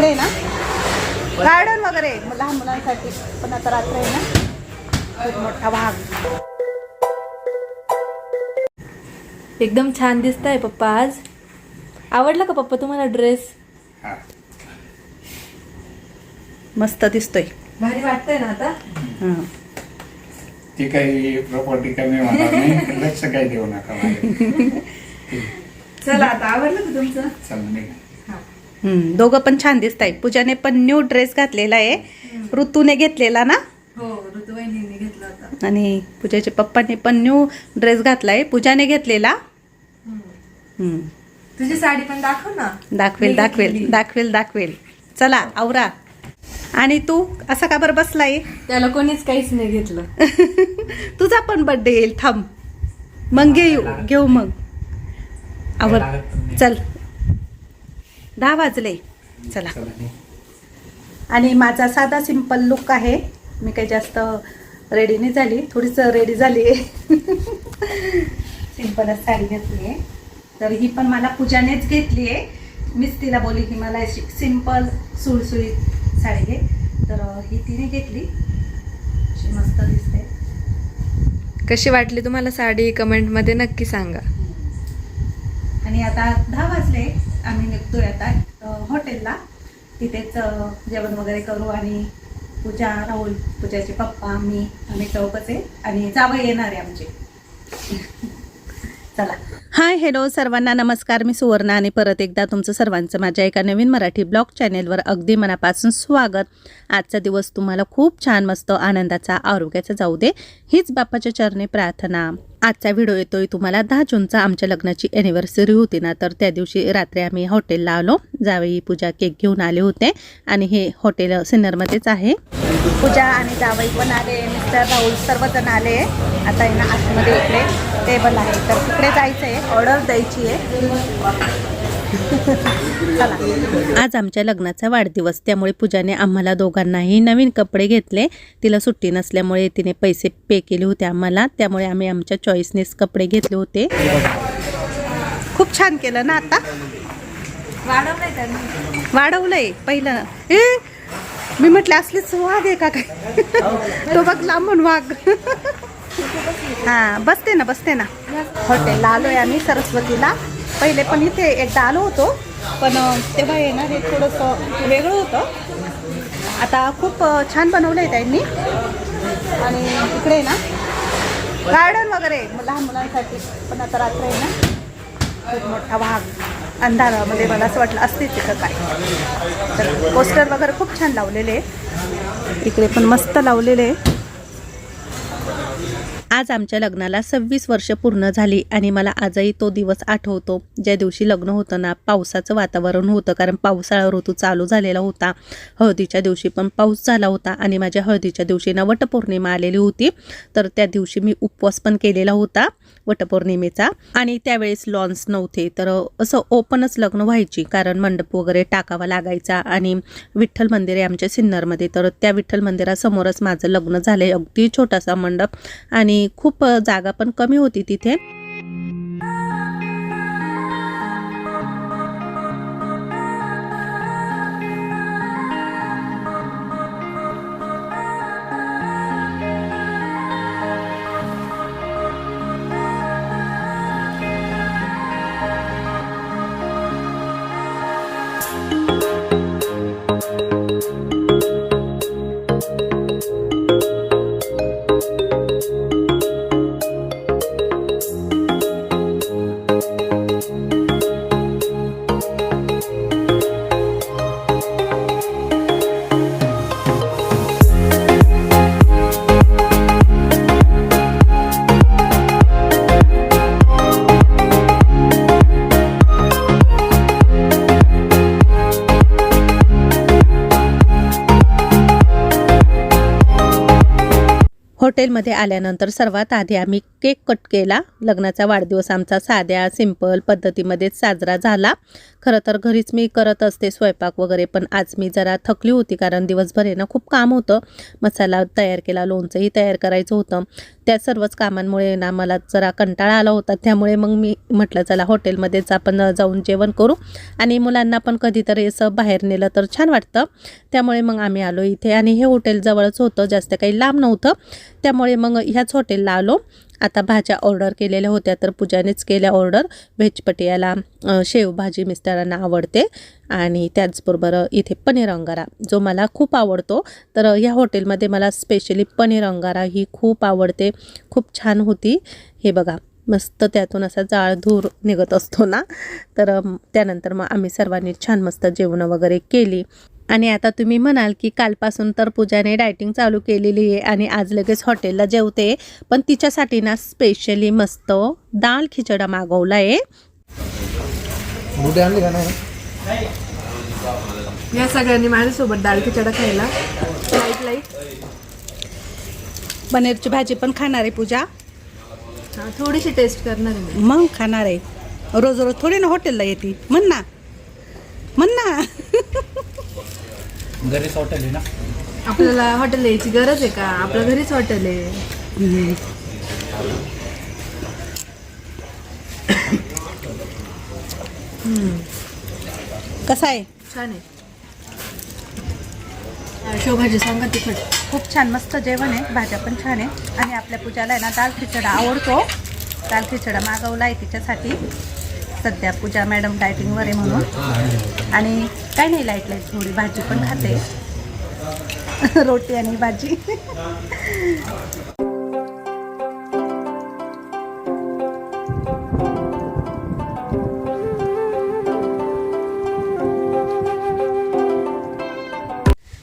इकडे ना? गार्डन वगैरे आहे, लहान मुलांसाठी पण आता रात्र आहे ना? खूप मोठा वाघ एकदम छान दिसताय पप्पा आज. आवडला का पप्पा तुम्हाला ड्रेस हा. मस्त दिसतोय. भारी वाटतंय ना आता? हं. ती काही प्रॉपर्टी कमी होणार नाही. लक्ष काही देऊ नका चला आता आवडलं का तुमचं? चला निघा. हं, दोघं पण छान दिसत आहे पूजाने पण न्यू ड्रेस घातलेला आहे. ऋतूने घेतलेला ना? हो ऋतुवाहिनीने घेतला होता. आणि पूजाच्या पप्पाने पण न्यू ड्रेस घातलाय. पूजाने घेतलेला. तुझी साडी पण दाखव ना. दाखवेल दाखवेल. दाखवेल दाखवेल. चला आवरा. आणि तू असा का बरं बसलाय? त्याला कोणीच काहीच नाही घेतलं. तुझा पण बर्थडे येईल थांब. मग घेऊ घेऊ मग. आवर. चल. दहा वाजले. चला. आणि माझा साधा सिंपल लुक आहे. मी काही जास्त रेडी नाही झाली. थोडीच रेडी झाली. आहे सिंपलच साडी घेतली आहे. तर ही पण मला पूजानेच घेतली आहे. मीच तिला बोलली की मला अशी सिंपल सुळसुळीत साडी घे. तर ही तिने घेतली. अशी मस्त दिसते. कशी वाटली तुम्हाला साडी? कमेंटमध्ये नक्की सांगा. आणि आता दहा वाजले. आम्ही निघतोय आता हॉटेलला. तिथेच जेवण वगैरे करू आणि पूजा राहुल पूजाचे पप्पा मी आम्ही चौकच आहे आणि जावं येणार आहे आमचे. चला. हाय हॅलो सर्वांना नमस्कार. मी सुवर्णा आणि परत एकदा तुमचं सर्वांचं माझ्या एका नवीन मराठी ब्लॉग चॅनेलवर अगदी मनापासून स्वागत. आजचा दिवस तुम्हाला खूप छान मस्त आनंदाचा आरोग्याचा जाऊ दे हीच बाप्पाच्या चरणी प्रार्थना. आजचा व्हिडिओ येतोय तुम्हाला दहा जूनचा आमच्या लग्नाची ॲनिव्हर्सरी होती ना तर त्या दिवशी रात्री आम्ही हॉटेलला आलो. जावेळी पूजा केक घेऊन आले होते आणि हे हॉटेल सिन्नरमध्येच आहे. पूजा आणि जावई पण आले. मिस्टर राहुल सर्वजण आले. आता आहे ना आतमध्ये इकडे टेबल आहे. तर तिकडे जायचं आहे ऑर्डर द्यायची आहे. चला. आज आमच्या लग्नाचा वाढदिवस त्यामुळे पूजाने आम्हाला दोघांनाही नवीन कपडे घेतले. तिला सुट्टी नसल्यामुळे तिने पैसे पे केले होते आम्हाला. त्यामुळे आम्ही आमच्या चॉईसनेच कपडे घेतले होते. खूप छान केलं ना आता? वाढवलंय त्यांनी. वाढवलंय. पहिलं. मी म्हटलं असलीच वाघ आहे का काय? तो बघ लांबून वाघ. हा बसते ना बसते ना. हॉटेलला आलोय आम्ही सरस्वतीला. पहिले पण इथे एकदा आलो होतो पण तेव्हा येणार हे थोडंसं वेगळं होतं. आता खूप छान बनवलं आहे त्यांनी. आणि इकडे ना गार्डन वगैरे आहे, लहान मुलांसाठी. पण आता रात्र आहे ना खूप मोठा वाघ. अंधारामध्ये मला असं वाटलं असते तिथं काय? तर पोस्टर वगैरे खूप छान लावलेले. आहे इकडे पण मस्त लावलेले. आहे आज आमच्या लग्नाला सव्वीस वर्ष पूर्ण झाली आणि मला आजही तो दिवस आठवतो. ज्या दिवशी लग्न होतं ना पावसाचं वातावरण होतं कारण पावसाळा ऋतू चालू झालेला होता. हळदीच्या दिवशी पण पाऊस झाला होता आणि माझ्या हळदीच्या दिवशी ना वटपौर्णिमा आलेली होती. तर त्या दिवशी मी उपवास पण केलेला होता वटपौर्णिमेचा. आणि त्यावेळेस लॉन्स नव्हते तर असं ओपनच लग्न व्हायची कारण मंडप वगैरे टाकावा लागायचा आणि विठ्ठल मंदिर आहे आमच्या सिन्नरमध्ये. तर त्या विठ्ठल मंदिरासमोरच माझं लग्न झालं अगदी छोटासा मंडप आणि खूप जागा पण कमी होती तिथे. हॉटेलमध्ये आल्यानंतर सर्वात आधी आम्ही केक कट केला. लग्नाचा वाढदिवस आमचा साध्या सिंपल पद्धतीमध्येच साजरा झाला. खरं तर घरीच मी करत असते स्वयंपाक वगैरे पण आज मी जरा थकली होती कारण दिवसभर आहे ना खूप काम होतं. मसाला तयार केला लोणचंही तयार करायचं होतं. त्या सर्वच कामांमुळे ना मला जरा कंटाळा आला होता. त्यामुळे मग मी म्हटलं चला हॉटेलमध्येच आपण जाऊन जेवण करू. आणि मुलांना पण कधीतरी असं बाहेर नेलं तर छान वाटतं. त्यामुळे मग आम्ही आलो इथे आणि हे हॉटेल जवळच होतं जास्त काही लांब नव्हतं. त्यामुळे मग ह्याच हॉटेलला आलो. आता भाज्या ऑर्डर केलेल्या होत्या तर पूजानेच केल्या ऑर्डर. व्हेज पटियाला शेवभाजी मिस्टरांना आवडते आणि त्याचबरोबर इथे पनीर अंगारा जो मला खूप आवडतो. तर ह्या हॉटेलमध्ये मला स्पेशली पनीर अंगारा ही खूप आवडते. खूप छान होती. हे बघा मस्त त्यातून असा जाळ धूर निघत असतो ना? तर त्यानंतर मग आम्ही सर्वांनी छान मस्त जेवणं वगैरे केली. आणि आता तुम्ही म्हणाल की कालपासून तर पूजाने डायटिंग चालू केलेली आहे आणि आज लगेच हॉटेलला जेवते. पण तिच्यासाठी ना स्पेशली मस्त दाल खिचडा मागवला आहे या सगळ्यांनी माझ्यासोबत डाळ खिचडा खायला. लाइट लाइट पनीरची भाजी पण खाणार आहे पूजा? हा थोडीशी टेस्ट करणार आहे मग खाणार आहे. रोज रोज थोडी ना हॉटेलला येते. म्हण ना. म्हण ना. घरीच हॉटेल आहे ना? आपल्याला हॉटेल यायची गरज आहे का? आपलं घरीच हॉटेल आहे. कसं आहे? छान आहे. शेवभाजी सांगा तिखट. खूप छान मस्त जेवण आहे. भाज्या पण छान आहे. आणि आपल्या पूजाला आहे ना दाल खिचडा आवडतो. दाल खिचडा मागवला आहे तिच्यासाठी. सध्या पूजा मॅडम डायटिंगवर आहे म्हणून. आणि काय नाही लाइट लाइट थोडी भाजी पण खाते. रोटी आणि भाजी.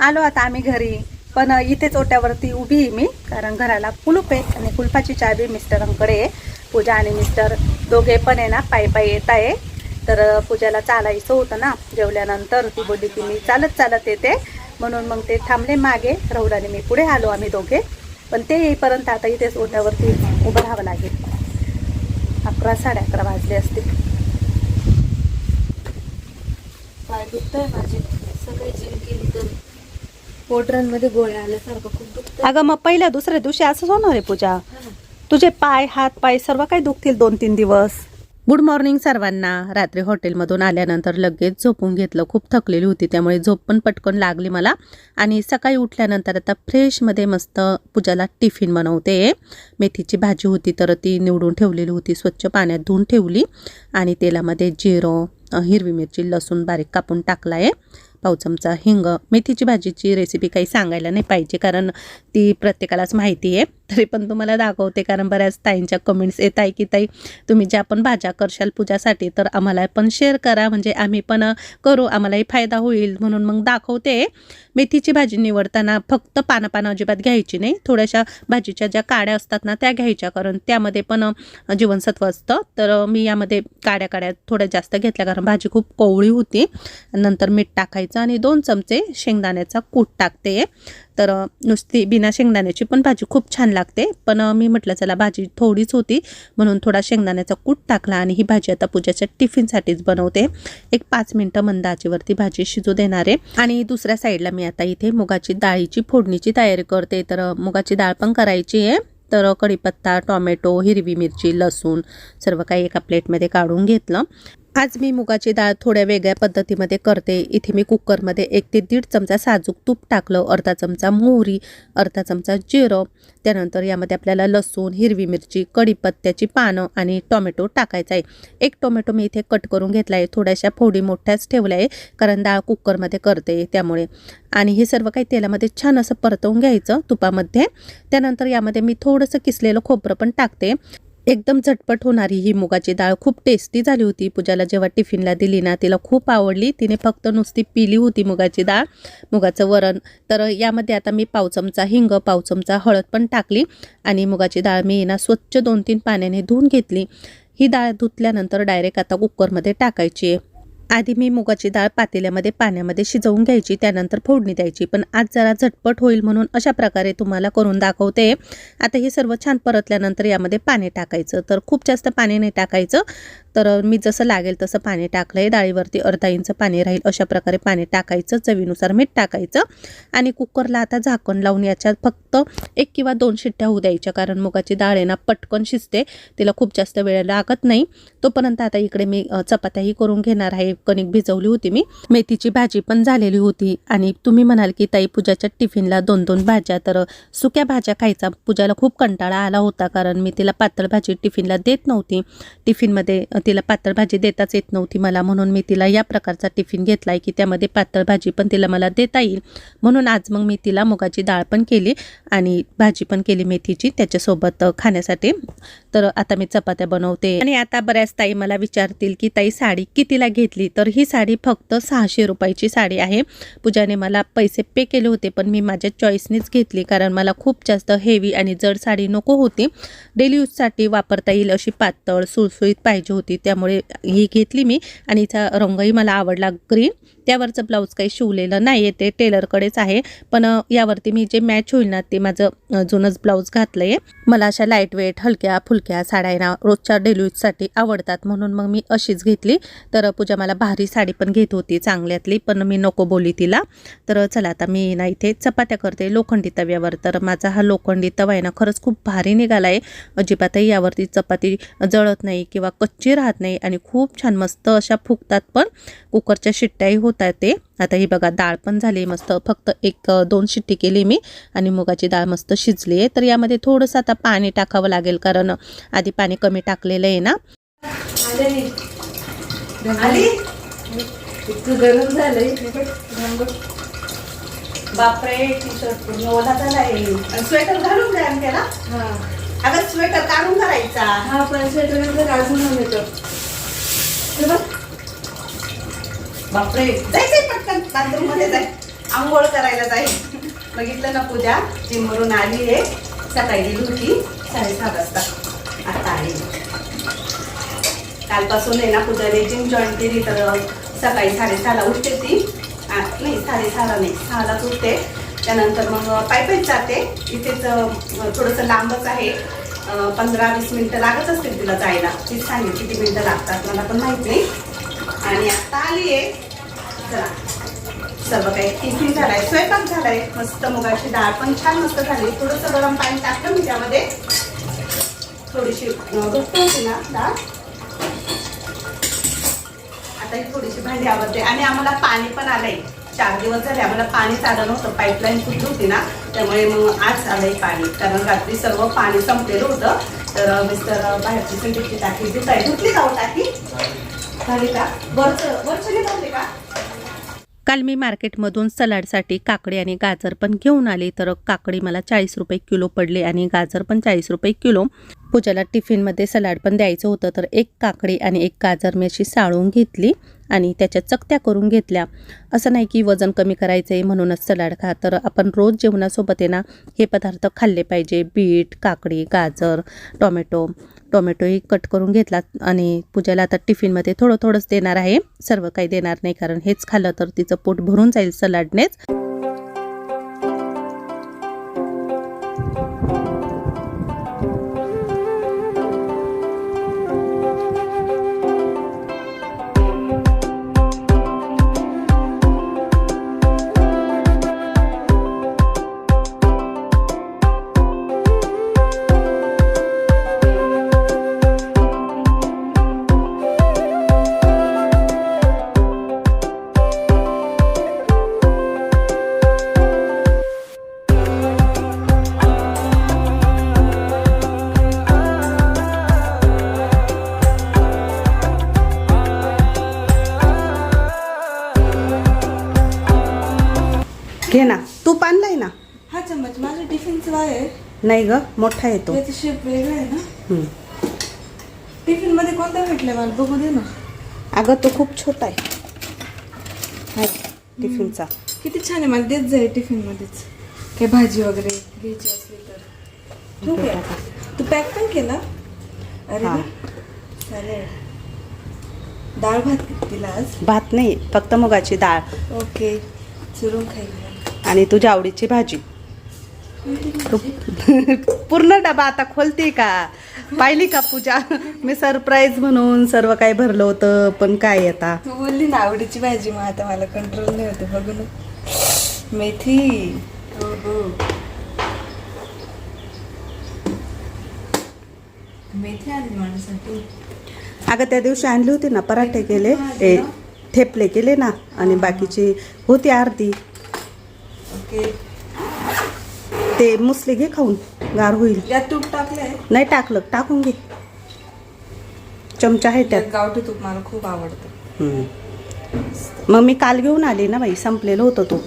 आलो आता आम्ही घरी. पण इथेच ओट्यावरती उभी आहे मी कारण घराला कुलूप आहे आणि कुलपाची चावी मिस्टरांकडे आहे. पूजा आणि मिस्टर दोघे पण आहे ना पायी पायी येत आहे. तर पूजाला चालायचं होतं ना जेवल्यानंतर ती बोलली की मी चालत चालत येते. म्हणून मग ते थांबले मागे राहुल आणि मी पुढे आलो आम्ही दोघे. पण ते येईपर्यंत आता इथेच ओट्यावरती उभं राहावं लागेल. अकरा साडे अकरा वाजले असतील. पाय दुखतंय माझे. सगळे जिम केली तर. पोटरांमध्ये गोळ्या आल्यासारखं खूप दुखतं अगं मग पहिल्या दुसऱ्या दिवशी असंच होणार आहे पूजा. तुझे पाय हात पाय सर्व काही दुखतील दोन तीन दिवस. गुड मॉर्निंग सर्वांना. रात्री हॉटेलमधून आल्यानंतर लगेच झोपून घेतलं. खूप थकलेली होती त्यामुळे झोप पण पटकन लागली मला. आणि सकाळी उठल्यानंतर आता फ्रेशमध्ये मस्त पूजाला टिफिन बनवते. मेथीची भाजी होती तर ती निवडून ठेवलेली होती. स्वच्छ पाण्यात धुवून ठेवली. आणि तेलामध्ये जिरं हिरवी मिरची लसूण बारीक कापून टाकला आहे पाव चमचा हिंग. मेथीची भाजीची रेसिपी काही सांगायला नाही पाहिजे कारण ती प्रत्येकालाच माहिती आहे. तरी पण तुम्हाला दाखवते कारण बऱ्याच ताईंच्या कमेंट्स येत आहे की ताई तुम्ही ज्या पण भाज्या करशाल पूजासाठी तर आम्हाला पण शेअर करा. म्हणजे आम्ही पण करू. आम्हालाही फायदा होईल. म्हणून मग दाखवते. मेथीची भाजी निवडताना फक्त पानं पानं अजिबात घ्यायची नाही. थोड्याशा भाजीच्या ज्या काड्या असतात ना त्या घ्यायच्या. कारण त्यामध्ये पण जीवनसत्व असतं. तर मी यामध्ये काड्या काड्या थोड्या जास्त घेतल्या. कारण भाजी खूप कोवळी होती. नंतर मीठ टाकायचं आणि दोन चमचे शेंगदाण्याचा कूट टाकते. तर नुसती बिना शेंगदाण्याची पण भाजी खूप छान लागते. पण मी म्हटलं चला भाजी थोडीच होती म्हणून थोडा शेंगदाण्याचा कूट टाकला आणि ही भाजी आता पूजाच्या टिफिनसाठीच बनवते. एक पाच मिनटं मंद आचेवरती भाजी शिजू देणार आहे. आणि दुसऱ्या साईडला मी आता इथे मुगाची डाळीची फोडणीची तयारी करते. तर मुगाची डाळ पण करायची आहे. तर कढीपत्ता टॉमॅटो हिरवी मिरची लसूण सर्व काही एका प्लेटमध्ये काढून घेतलं. आज मी मुगाची डाळ थोड्या वेगळ्या पद्धतीमध्ये करते. इथे मी कुकरमध्ये एक ते दीड चमचा साजूक तूप टाकलं अर्धा चमचा मोहरी अर्धा चमचा जिरं त्यानंतर यामध्ये आपल्याला लसूण हिरवी मिरची कढीपत्त्याची पानं आणि टोमॅटो टाकायचा आहे. एक टोमॅटो मी इथे कट करून घेतला आहे. थोड्याशा फोडी मोठ्याच ठेवल्या आहे कारण डाळ कुकरमध्ये करते त्यामुळे. आणि हे सर्व काही तेलामध्ये छान असं परतवून घ्यायचं तुपामध्ये. त्यानंतर यामध्ये मी थोडंसं किसलेलं खोबरं पण टाकते. एकदम झटपट होणारी ही मुगाची डाळ खूप टेस्टी झाली होती. पूजाला जेव्हा टिफिनला दिली ना तिला खूप आवडली. तिने फक्त नुसती पिली होती मुगाची डाळ. मुगाचं वरण. तर यामध्ये आता मी पाव चमचा हिंग पाव चमचा हळद पण टाकली आणि मुगाची डाळ मी ना स्वच्छ दोन तीन पाण्याने धुवून घेतली. ही डाळ धुतल्यानंतर डायरेक्ट आता कुकरमध्ये टाकायची आहे. आधी मी मुगाची डाळ पातेल्यामध्ये पाण्यामध्ये शिजवून घ्यायची त्यानंतर फोडणी द्यायची. पण आज जरा झटपट होईल म्हणून अशा प्रकारे तुम्हाला करून दाखवते. आता हे सर्व छान परतल्यानंतर यामध्ये पाणी टाकायचं. तर खूप जास्त पाणी नाही टाकायचं. तर मी जसं लागेल तसं पाणी टाकलं आहे डाळीवरती अर्धा इंच पाणी राहील अशा प्रकारे पाणी टाकायचं. चवीनुसार मीठ टाकायचं. आणि कुकरला आता झाकण लावून याच्यात फक्त एक किंवा दोन शिट्ट्या होऊ द्यायच्या. कारण मुगाची डाळ आहे ना पटकन शिजते. तिला खूप जास्त वेळ लागत नाही. तोपर्यंत आता इकडे मी चपात्याही करून घेणार आहे. कणिक भिजवली होती मी. मेथीची भाजी पण झालेली होती. आणि तुम्ही म्हणाल की ताई पूजाच्या टिफिनला दोन दोन भाज्या. तर सुक्या भाज्या खायचा. पूजाला खूप कंटाळा आला होता. कारण मी तिला पातळ भाजी टिफिनला देत नव्हती. टिफिनमध्ये तिला पातळ भाजी देताच येत नव्हती मला. म्हणून मी तिला या प्रकारचा टिफिन घेतला आहे की त्यामध्ये पातळ भाजी पण तिला मला देता येईल. म्हणून आज मग मी तिला मुगाची डाळ पण केली आणि भाजी पण केली मेथीची त्याच्यासोबत खाण्यासाठी. तर आता मी चपात्या बनवते. आणि आता बऱ्याच ताई मला विचारतील की ताई साडी कितीला घेतली? तर ही साडी फक्त सहाशे रुपयाची साडी आहे. पूजाने मला पैसे पे केले होते पण मी माझ्या चॉईसनेच घेतली कारण मला खूप जास्त हेवी आणि जड साडी नको होती. डेली यूजसाठी वापरता येईल अशी पातळ सुळसुळीत पाहिजे होती. त्यामुळे ही घेतली मी. आणि हिचा रंगही मला आवडला ग्रीन त्यावरचं ब्लाऊज काही शिवलेलं नाही आहे ते टेलरकडेच आहे. पण यावरती मी जे मॅच होईल ना ते माझं जुनंच ब्लाऊज घातलं आहे मला अशा लाइट वेट हलक्या फुलक्या साड्या ना रोजच्या डेली यूजसाठी आवडतात. म्हणून मग मी अशीच घेतली. तर पूजा मला भारी साडी पण घेत होती चांगल्यातली पण मी नको बोली तिला. तर चला आता मी ना इथे चपात्या करते लोखंडी तव्यावर. तर माझा हा लोखंडी तवा आहे ना खरंच खूप भारी निघाला आहे अजिबातही यावरती चपाती जळत नाही किंवा कच्ची राहत नाही आणि खूप छान मस्त अशा फुगतात पण. कुकरच्या शिट्ट्याही होतात ते. आता ही बघा डाळ पण झाली मस्त. फक्त एक दोन शिट्टी केली मी आणि मुगाची डाळ मस्त शिजली आहे. तर यामध्ये थोडंसं आता पाणी टाकावं लागेल कारण आधी पाणी कमी टाकलेलं आहे ना. गरम झालंय. बापरे टी शर्ट पूर्ण ओला स्वेटर घालून द्या त्याला हा. अगं स्वेटर काढून करायचा. हा पण स्वेटर अजून बघ. बापरे. जायचंय पटकन. बाथरूममध्ये जाय. आंघोळ करायला जाईल बघितलं ना पूजा? जिमवरून आली आहे. सकाळी गेली होती. साडेसहा वाजता. आता आली कालपासून आहे ना पूजाने जिम जॉईन केली तर सकाळी साडेसहाला उठते ती. नाही साडेसहाला नाही. सहालाच उठते. त्यानंतर मग पायी जाते. इथेच थोडंसं लांबच आहे. पंधरा वीस मिनटं लागत असतील तिला जायला. तीच सांगेल किती मिनटं लागतात मला पण माहीत नाही. आणि आता आली आहे. चला. सर्व काही टिफिन झालाय. स्वयंपाक झालाय. मस्त मुगाची डाळ पण छान मस्त झाली. थोडंसं गरम पाणी टाकलं मी त्यामध्ये. थोडीशी अं, घट्ट होती ना डाळ. आता ही थोडीशी भांडी आवडते आणि आम्हाला पाणी पण आलंय. चार दिवस झाले आम्हाला पाणी आलं नव्हतं. पाईपलाईन फुटली होती ना. त्यामुळे मग आज आलंय पाणी. कारण रात्री सर्व पाणी संपलेलं होतं. तर मिस्टर बाहेरची सिंटीची हो टाकी धुताय धुतली जाऊ टाकी? झाली का? का? काल मी मार्केटमधून सलाडसाठी काकडी आणि गाजर पण घेऊन आले तर काकडी मला चाळीस रुपये किलो पडले आणि गाजर पण चाळीस रुपये किलो. पूजाला टिफिनमध्ये सलाड पण द्यायचं होतं तर एक काकडी आणि एक गाजर मी अशी साळून घेतली आणि त्याच्या चकत्या करून घेतल्या. असं नाही की वजन कमी करायचं आहे म्हणूनच सलाड खा तर आपण रोज जेवणासोबत आहे ना हे पदार्थ खाल्ले पाहिजे. बीट काकडी गाजर टोमॅटो. टोमॅटोही कट करून घेतला आणि पूजाला आता टिफिनमध्ये थोडं थोडंच देणार आहे. सर्व काही देणार नाही कारण हेच खाल्लं तर तिचं पोट भरून जाईल सलाडनेच. ना तूप आणलाय ना? हा चम्मच माझ्या टिफिनचं आहे. नाही ग मोठा येतो त्याचं शेप वेगळा आहे ना. टिफिनमध्ये कोणता भेटलाय मला? बघू दे ना. अगं तो खूप छोटा आहे. टिफिनचा. किती छान आहे मला देत जाईल टिफिन मध्येच काही भाजी वगैरे घ्यायची असली तर. ठेवू का? तू पॅक पण केला? अरे. चालेल डाळ भात तिला आज भात नाही फक्त मुगाची डाळ ओके चिरून खाईल आणि तुझ्या आवडीची भाजी. तू पूर्ण डबा आता खोलते का? पाहिली का पूजा? मी सरप्राईज म्हणून सर्व काही भरलं होतं पण काय आता? तू बोलली ना आवडीची भाजी मग आता मला कंट्रोल नाही होते बघू ना. मेथी. मेथी आणली माझ्यासाठी. अगं त्या दिवशी आणली होती ना पराठे केले ए थेपले केले ना आणि बाकीची होती अर्धी. ओके ते मुसले घे खाऊन गार होईल. यात तूप टाकलंय? नाही टाकलं टाकून घे. चमचा आहे त्यात. गावठी तूप मला खूप आवडतं. मग मी काल घेऊन आले ना बाई संपलेलं होतं तो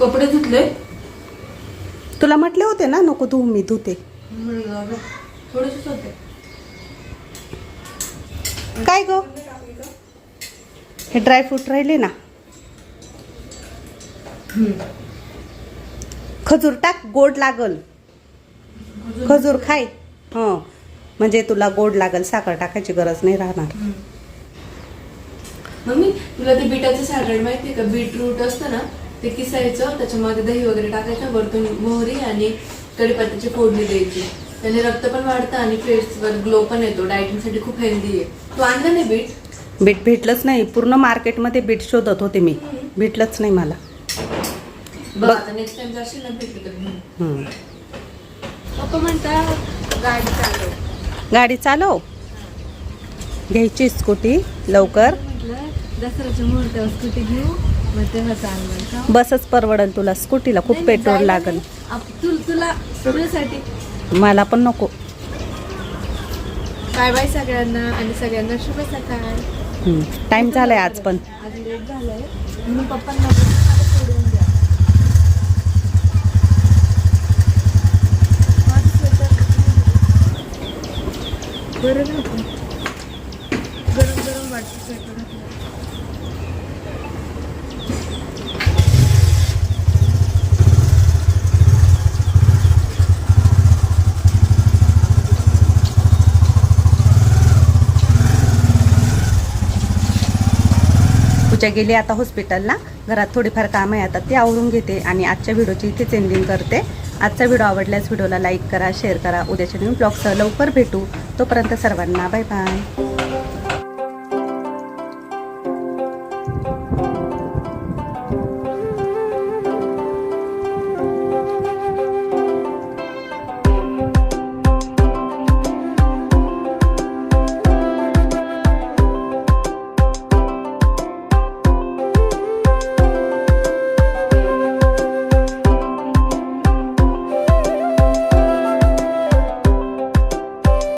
कपडे धुतले? तुला म्हटले होते ना नको धुवू मी धुते. काय ग? हे ड्रायफ्रूट राहिले ना. खजूर टाक गोड लागल. खजूर खाय. हं. म्हणजे तुला गोड लागल साखर टाकायची गरज नाही राहणार. मम्मी तुला ते बीटाचं सॅलड माहितीये का? बीटरूट असतं ना ते किसायचं त्याच्यामध्ये दही वगैरे टाकायचं वरतून मोहरी आणि कढीपत्त्याची फोडणी द्यायची. त्याने रक्त पण वाढतं आणि फेसवर ग्लो पण येतो. डायटिंगसाठी खूप हेल्दी आहे. तू आणलं नाही बीट? बीट भेटलंच नाही. पूर्ण मार्केटमध्ये बीट शोधत होते मी. भेटलंच नाही मला. बघ. आता नेक्स्ट टाइम जाशील ना भेटलं तर घेऊन. पप्पा म्हणता गाडी चालव. गाडी चालव. घ्यायची स्कूटी लवकर. म्हटलं दसऱ्याच्या मुहूर्तावर स्कूटी घेऊ मग तेव्हा चालणार का? बसच परवडल तुला स्कूटीला खूप नाही, पेट्रोल जायला लागल नाही. आप- तु- तुला तुझ्यासाठी. मला पण नको. बाय बाय सगळ्यांना आणि सगळ्यांना शुभ सकाळ टाइम झालाय आज पण. आज लेट झालंय. म्हणून पप्पांना बोलले, मला सोडून द्या माझं sweater गरम होतं गरम गरम वाटतं स्वेटर घातलं पूजा गेली आता हॉस्पिटलला. घरात थोडीफार काम आहे आता ते आवरून घेते आणि आजच्या व्हिडिओची इथेच एंडिंग करते. आजचा व्हिडिओ आवडल्यास व्हिडिओला लाईक करा शेअर करा. उद्याच्या नवीन ब्लॉगसह लवकर भेटू. तोपर्यंत सर्वांना बाय बाय